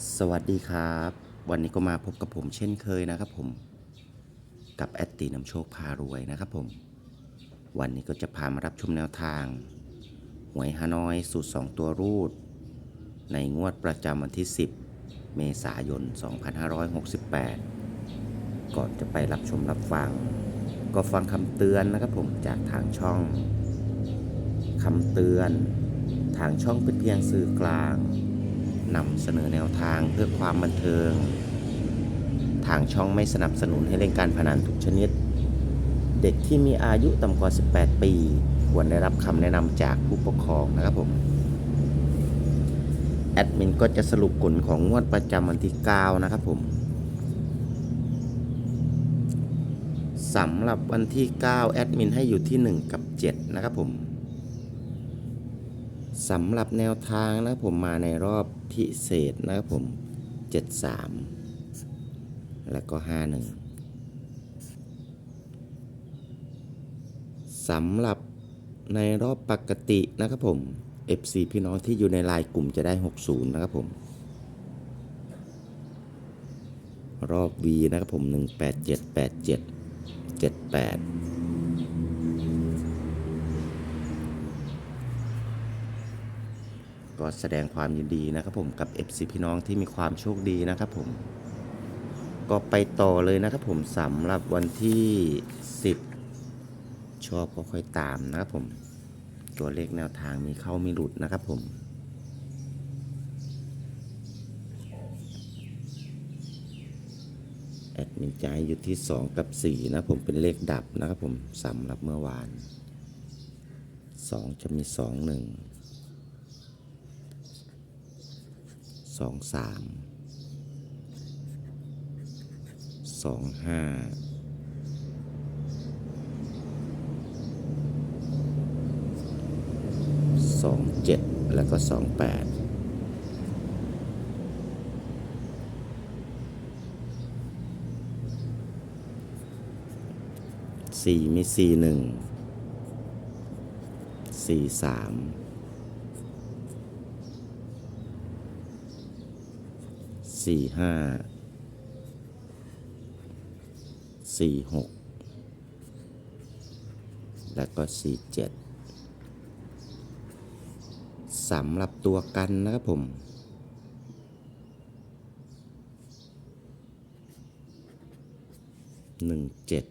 สวัสดีครับ วันนี้ก็มาพบกับผมเช่นเคยนะครับผมกับแอดตีนำโชคพารวยนะครับผม วันนี้ก็จะพามารับชมแนวทาง หวยฮานอยสูตร 2 ตัวรูด ในงวดประจำวันที่ 10 เมษายน 2568 ก่อนจะไปรับชมรับฟัง ก็ฟังคำเตือนนะครับผมจากทางช่องคำเตือน ทางช่องเป็นเพียงสื่อกลาง นำเสนอแนวทางเพื่อความบันเทิง ทางช่องไม่สนับสนุนให้เล่นการพนันทุกชนิด เด็กที่มีอายุต่ำกว่า 18 ปี ควรได้รับคำแนะนำจากผู้ปกครองนะครับผม แอดมินก็จะสรุปผลของงวดประจำวันที่ 9 นะครับผมสำหรับวันที่ 9 แอดมินให้อยู่ที่ 1 กับ 7 นะครับผม สำหรับแนวทางนะครับผมมาในรอบพิเศษนะครับผม 73 แล้วก็ 51สำหรับในรอบปกตินะครับผม FC พี่น้องที่อยู่ในไลน์กลุ่มจะได้ 60 นะครับผม รอบ V นะครับผม 18787 78 ก็แสดงความยินดีนะครับผมกับ FC พี่น้องที่มีความโชคดีนะครับผม ก็ไปต่อเลยนะครับผมสำหรับวันที่ 10 ชอบก็ค่อยตามนะครับผม ตัวเลขแนวทางมีเข้ามีหลุดนะครับผมแอดมินใจอยู่ที่ 2 กับ 4 นะผมเป็นเลขดับนะครับผมสำหรับเมื่อวาน 2 จะมี 2 1 สองสามสองห้าสองเจ็ดแล้วก็สองแปดสี่มีสี่หนึ่งสี่สาม สี่ห้าสี่หกแล้วก็สี่เจ็ดสำหรับตัวกันนะครับผมหนึ่งเจ็ด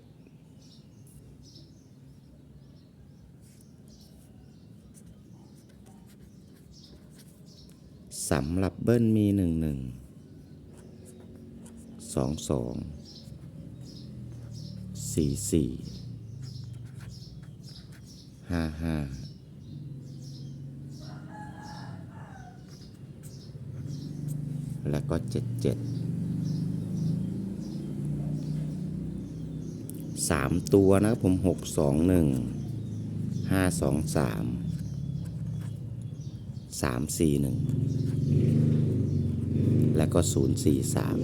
สำหรับเบิ้ลมีหนึ่งหนึ่ง สองสองสี่สี่ห้าห้าแล้วก็เจ็ดเจ็ดสามตัวนะครับผมหกสองหนึ่งห้าสองสามสามสี่หนึ่งแล้วก็ศูนย์สี่สาม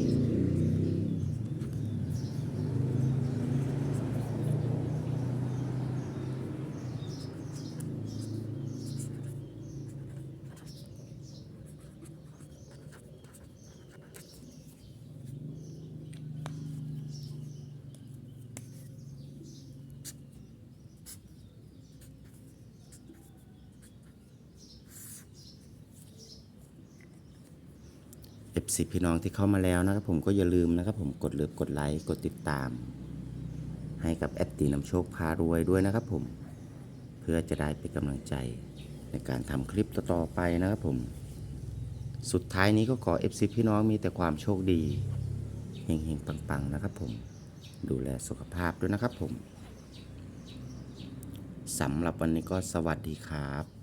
เอฟซีพี่น้องที่เข้ามาแล้วนะครับผมก็อย่าลืมนะครับผมกดเลือกดไลค์กดติดตาม ให้กับแอดตีนำโชคพารวยด้วยนะครับผมเพื่อจะได้เป็นกำลังใจในการทำคลิปต่อๆไปนะครับผม สุดท้ายนี้ก็ขอ FC พี่น้องมีแต่ความโชคดีเฮงๆปังๆนะครับผมดูแลสุขภาพด้วยนะครับผมสำหรับวันนี้ก็สวัสดีครับ